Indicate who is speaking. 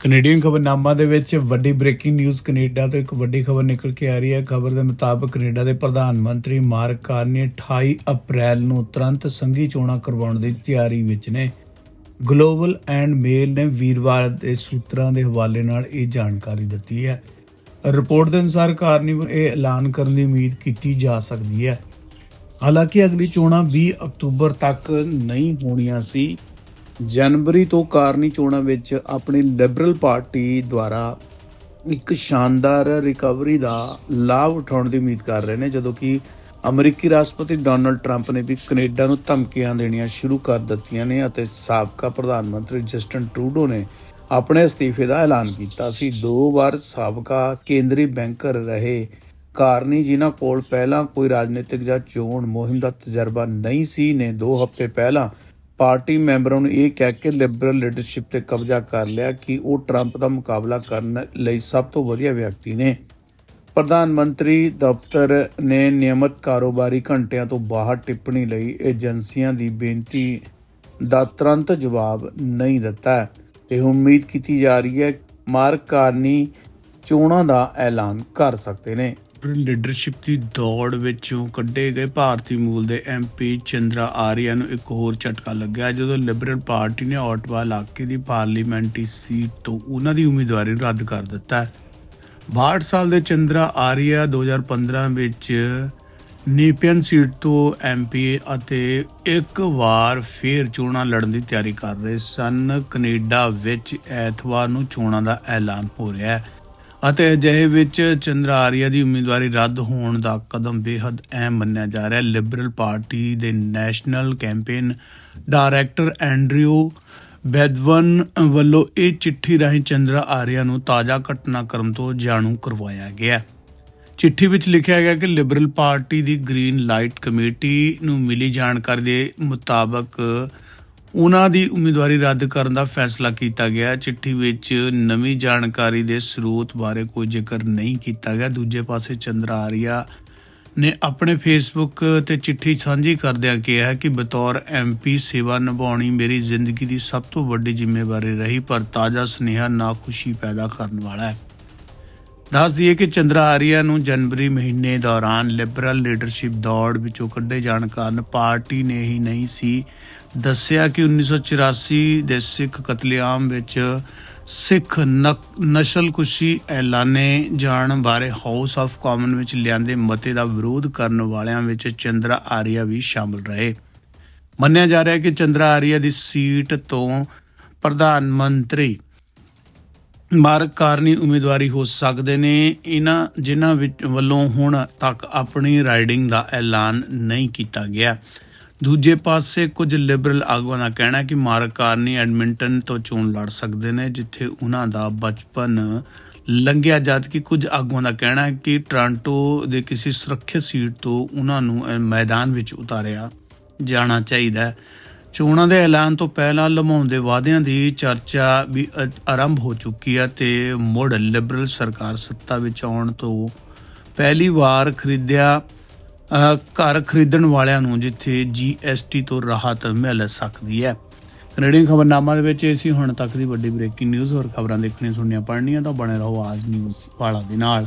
Speaker 1: Canadian ਖਬਰਨਾਮਾ ਦੇ ਵਿੱਚ ਵੱਡੀ ਬ੍ਰੇਕਿੰਗ ਨਿਊਜ਼ ਕੈਨੇਡਾ ਤੋਂ ਇੱਕ ਵੱਡੀ ਖਬਰ ਨਿਕਲ ਕੇ ਆ ਰਹੀ ਹੈ। ਖਬਰ ਦੇ ਮੁਤਾਬਕ ਕੈਨੇਡਾ ਦੇ ਪ੍ਰਧਾਨ ਮੰਤਰੀ ਮਾਰਕ ਕਾਰਨੀ 28 ਅਪ੍ਰੈਲ ਨੂੰ ਤੁਰੰਤ ਸੰਘੀ ਚੋਣਾਂ ਕਰਵਾਉਣ ਦੀ ਤਿਆਰੀ ਵਿੱਚ ਨੇ। ਗਲੋਬਲ ਐਂਡ ਮੇਲ ਨੇ ਵੀਰਵਾਰ ਦੇ ਸੂਤਰਾਂ ਦੇ ਹਵਾਲੇ ਨਾਲ ਇਹ ਜਾਣਕਾਰੀ ਦਿੱਤੀ ਹੈ। ਰਿਪੋਰਟ ਦੇ ਅਨੁਸਾਰ ਕਾਰਨੀ ਵੱਲੋਂ ਇਹ ਐਲਾਨ ਕਰਨ ਦੀ ਉਮੀਦ ਕੀਤੀ ਜਾ ਸਕਦੀ ਹੈ। ਹਾਲਾਂਕਿ ਅਗਲੀ ਚੋਣਾਂ 20 ਅਕਤੂਬਰ ਤੱਕ ਨਹੀਂ ਹੋਣੀਆਂ ਸੀ। ਜਨਵਰੀ ਤੋਂ ਕਾਰਨੀ ਚੋਣਾਂ ਵਿੱਚ ਆਪਣੀ ਲਿਬਰਲ ਪਾਰਟੀ ਦੁਆਰਾ ਇੱਕ ਸ਼ਾਨਦਾਰ ਰਿਕਵਰੀ ਦਾ ਲਾਭ ਉਠਾਉਣ ਦੀ ਉਮੀਦ ਕਰ ਰਹੇ ਨੇ, ਜਦੋਂ ਕਿ ਅਮਰੀਕੀ ਰਾਸ਼ਟਰਪਤੀ ਡੋਨਲਡ ਟਰੰਪ ਨੇ ਵੀ ਕੈਨੇਡਾ ਨੂੰ ਧਮਕੀਆਂ ਦੇਣੀਆਂ ਸ਼ੁਰੂ ਕਰ ਦਿੱਤੀਆਂ ਨੇ ਅਤੇ ਸਾਬਕਾ ਪ੍ਰਧਾਨ ਮੰਤਰੀ ਜਸਟਨ ਟਰੂਡੋ ਨੇ ਆਪਣੇ ਅਸਤੀਫੇ ਦਾ ਐਲਾਨ ਕੀਤਾ ਸੀ। ਦੋ ਵਾਰ ਸਾਬਕਾ ਕੇਂਦਰੀ ਬੈਂਕਰ ਰਹੇ ਕਾਰਨੀ, ਜਿਨ੍ਹਾਂ ਕੋਲ ਪਹਿਲਾਂ ਕੋਈ ਰਾਜਨੀਤਿਕ ਜਾਂ ਚੋਣ ਮੁਹਿੰਮ ਦਾ ਤਜਰਬਾ ਨਹੀਂ ਸੀ, ਨੇ 2 ਹਫ਼ਤੇ ਪਹਿਲਾਂ ਪਾਰਟੀ ਮੈਂਬਰਾਂ ਨੂੰ ਇਹ ਕਹਿ ਕੇ ਲਿਬਰਲ ਲੀਡਰਸ਼ਿਪ ਤੇ ਕਬਜ਼ਾ ਕਰ ਲਿਆ ਕਿ ਉਹ ਟਰੰਪ ਦਾ ਮੁਕਾਬਲਾ ਕਰਨ ਲਈ ਸਭ ਤੋਂ ਵਧੀਆ ਵਿਅਕਤੀ ਨੇ। ਪ੍ਰਧਾਨ ਮੰਤਰੀ ਦਫ਼ਤਰ ਨੇ ਨਿਯਮਤ ਕਾਰੋਬਾਰੀ ਘੰਟਿਆਂ ਤੋਂ ਬਾਹਰ ਟਿੱਪਣੀ ਲਈ ਏਜੰਸੀਆਂ ਦੀ ਬੇਨਤੀ ਦਾ ਤੁਰੰਤ ਜਵਾਬ ਨਹੀਂ ਦਿੱਤਾ। ਹੈ ਤੇ ਉਮੀਦ ਕੀਤੀ ਜਾ ਰਹੀ ਹੈ ਕਿ ਮਾਰਕ ਕਾਰਨੀ ਚੋਣਾਂ ਦਾ ਐਲਾਨ ਕਰ ਸਕਦੇ ਨੇ। ਲੀਡਰਸ਼ਿਪ ਦੀ ਦੌੜ ਵਿੱਚੋਂ ਕੱਢੇ ਗਏ ਭਾਰਤੀ ਮੂਲ ਦੇ ਐਮਪੀ ਚੰਦਰਾ ਆਰੀਆ ਨੂੰ ਇੱਕ ਹੋਰ ਝਟਕਾ ਲੱਗਿਆ, ਜਦੋਂ ਲਿਬਰਲ ਪਾਰਟੀ ਨੇ ਆਟਵਾ ਇਲਾਕੇ ਦੀ ਪਾਰਲੀਮੈਂਟਰੀ ਸੀਟ ਤੋਂ ਉਹਨਾਂ ਦੀ ਉਮੀਦਵਾਰੀ ਰੱਦ ਕਰ ਦਿੱਤਾ। ਹੈ 62 ਸਾਲ ਦੇ ਚੰਦਰਾ ਆਰੀਆ 2015 ਵਿੱਚ ਨੀਪੀਅਨ ਸੀਟ ਤੋਂ ਐਮਪੀ ਅਤੇ ਇੱਕ ਵਾਰ ਫੇਰ ਚੋਣਾਂ ਲੜਨ ਦੀ ਤਿਆਰੀ ਕਰ ਰਹੇ ਸਨ। ਕੈਨੇਡਾ ਵਿੱਚ ਐਤਵਾਰ ਨੂੰ ਚੋਣਾਂ ਦਾ ਐਲਾਨ ਹੋ ਰਿਹਾ ਹੈ। ਅਤੇ ਅਜਿਹੇ ਵਿੱਚ ਚੰਦਰਾ ਆਰੀਆ ਦੀ ਉਮੀਦਵਾਰੀ ਰੱਦ ਹੋਣ ਦਾ ਕਦਮ ਬੇहद ਅਹਿਮ ਮੰਨਿਆ ਜਾ ਰਿਹਾ ਹੈ। ਲਿਬਰਲ ਪਾਰਟੀ ਦੇ ਨੈਸ਼ਨਲ ਕੈਂਪੇਨ ਡਾਇਰੈਕਟਰ ਐਂਡਰਿਊ ਬੈਦਵਨ ਵੱਲੋਂ ਇਹ ਚਿੱਠੀ ਰਾਹੀਂ ਚੰਦਰਾ ਆਰੀਆ ਨੂੰ ਤਾਜ਼ਾ ਘਟਨਾਕ੍ਰਮ ਤੋਂ ਜਾਣੂ ਕਰਵਾਇਆ ਗਿਆ ਚਿੱਠੀ ਵਿੱਚ ਲਿਖਿਆ ਗਿਆ ਕਿ ਲਿਬਰਲ ਪਾਰਟੀ ਦੀ ਗ੍ਰੀਨ ਲਾਈਟ ਕਮੇਟੀ ਨੂੰ ਮਿਲੀ ਜਾਣਕਾਰੀ ਦੇ ਮੁਤਾਬਕ ਉਹਨਾਂ ਦੀ ਉਮੀਦਵਾਰੀ ਰੱਦ ਕਰਨ ਦਾ ਫੈਸਲਾ ਕੀਤਾ ਗਿਆ। ਚਿੱਠੀ ਵਿੱਚ ਨਵੀਂ ਜਾਣਕਾਰੀ ਦੇ ਸਰੋਤ ਬਾਰੇ ਕੋਈ ਜ਼ਿਕਰ ਨਹੀਂ ਕੀਤਾ ਗਿਆ। ਦੂਜੇ ਪਾਸੇ ਚੰਦਰਾ ਆਰੀਆ ਨੇ ਆਪਣੇ ਫੇਸਬੁੱਕ ਤੇ ਚਿੱਠੀ ਸਾਂਝੀ ਕਰਦਿਆਂ ਕਿਹਾ ਕਿ ਬਤੌਰ ਐਮਪੀ ਸੇਵਾ ਨਿਭਾਉਣੀ ਮੇਰੀ ਜ਼ਿੰਦਗੀ ਦੀ ਸਭ ਤੋਂ ਵੱਡੀ ਜ਼ਿੰਮੇਵਾਰੀ ਰਹੀ, ਪਰ ਤਾਜ਼ਾ ਸੁਨੇਹਾ ਨਾ ਖੁਸ਼ੀ ਪੈਦਾ ਕਰਨ ਵਾਲਾ ਹੈ। ਦੱਸ ਦਈਏ ਕਿ ਚੰਦਰਾ ਆਰੀਆ ਨੂੰ ਜਨਵਰੀ ਮਹੀਨੇ ਦੌਰਾਨ ਲਿਬਰਲ ਲੀਡਰਸ਼ਿਪ ਦੌੜ ਵਿੱਚੋਂ ਕੱਢੇ ਜਾਣ ਕਾਰਨ ਪਾਰਟੀ ਨੇ ਹੀ ਨਹੀਂ ਸੀ ਦੱਸਿਆ ਕਿ 1984 ਦੇ ਸਿੱਖ ਕਤਲੇਆਮ ਵਿੱਚ ਸਿੱਖ ਨਕ- ਨਸਲਕੁਸ਼ੀ ਐਲਾਨੇ ਜਾਣ ਬਾਰੇ ਹਾਊਸ ਆਫ ਕਾਮਨ ਵਿੱਚ ਲਿਆਂਦੇ ਮਤੇ ਦਾ ਵਿਰੋਧ ਕਰਨ ਵਾਲਿਆਂ ਵਿੱਚ ਚੰਦਰਾ ਆਰੀਆ ਵੀ ਸ਼ਾਮਲ ਰਹੇ। ਮੰਨਿਆ ਜਾ ਰਿਹਾ ਹੈ ਕਿ ਚੰਦਰਾ ਆਰੀਆ ਦੀ ਸੀਟ ਤੋਂ ਪ੍ਰਧਾਨ ਮੰਤਰੀ ਮਾਰਕ ਕਾਰਨੀ ਉਮੀਦਵਾਰੀ ਹੋ ਸਕਦੇ ਨੇ। ਇਹਨਾਂ, ਜਿਨ੍ਹਾਂ ਵਿੱਚ ਵੱਲੋਂ ਹੁਣ ਤੱਕ ਆਪਣੀ ਰਾਈਡਿੰਗ ਦਾ ਐਲਾਨ ਨਹੀਂ ਕੀਤਾ ਗਿਆ। ਦੂਜੇ ਪਾਸੇ ਕੁਝ ਲਿਬਰਲ ਆਗੂਆਂ ਦਾ ਕਹਿਣਾ ਕਿ ਮਾਰਗ ਕਾਰਨੀ ਐਡਮਿੰਟਨ ਤੋਂ ਚੋਣ ਲੜ ਸਕਦੇ ਨੇ, ਜਿੱਥੇ ਉਹਨਾਂ ਦਾ ਬਚਪਨ ਲੰਘਿਆ ਜਦ ਕਿ ਕੁਝ ਆਗੂਆਂ ਦਾ ਕਹਿਣਾ ਹੈ ਕਿ ਟ੍ਰਾਂਟੋ ਦੇ ਕਿਸੇ ਸੁਰੱਖਿਅਤ ਸੀਟ ਤੋਂ ਉਹਨਾਂ ਨੂੰ ਮੈਦਾਨ ਵਿੱਚ ਉਤਾਰਿਆ ਜਾਣਾ ਚਾਹੀਦਾ ਹੈ। ਚੋਣਾਂ ਦੇ ਐਲਾਨ ਤੋਂ ਪਹਿਲਾਂ ਲਮਾਉਣ ਦੇ ਵਾਅਦਿਆਂ ਦੀ ਚਰਚਾ ਵੀ ਅ- ਆਰੰਭ ਹੋ ਚੁੱਕੀ ਹੈ ਤੇ ਮੁੜ ਲਿਬਰਲ ਸਰਕਾਰ ਸੱਤਾ ਵਿੱਚ ਆਉਣ ਤੋਂ ਪਹਿਲੀ ਵਾਰ ਖਰੀਦਿਆ ਘਰ ਖਰੀਦਣ ਵਾਲਿਆਂ ਨੂੰ ਜਿੱਥੇ ਜੀਐਸਟੀ ਤੋਂ ਰਾਹਤ ਮਿਲ ਸਕਦੀ ਹੈ। ਕੈਨੇਡੀਅਨ ਖਬਰਨਾਮਾ ਦੇ ਵਿੱਚ ਇਹ ਸੀ, ਹੁਣ ਤੱਕ ਦੀ ਵੱਡੀ ਬ੍ਰੇਕਿੰਗ ਨਿਊਜ਼, ਹੋਰ ਖਬਰਾਂ ਦੇਖਣੀਆਂ, ਸੁਣਨੀਆਂ, ਪੜ੍ਹਨੀਆਂ ਤਾਂ ਬਣੇ ਰਹੋ ਆਜ ਨਿਊਜ਼ ਵਾਲਾ ਦੇ ਨਾਲ।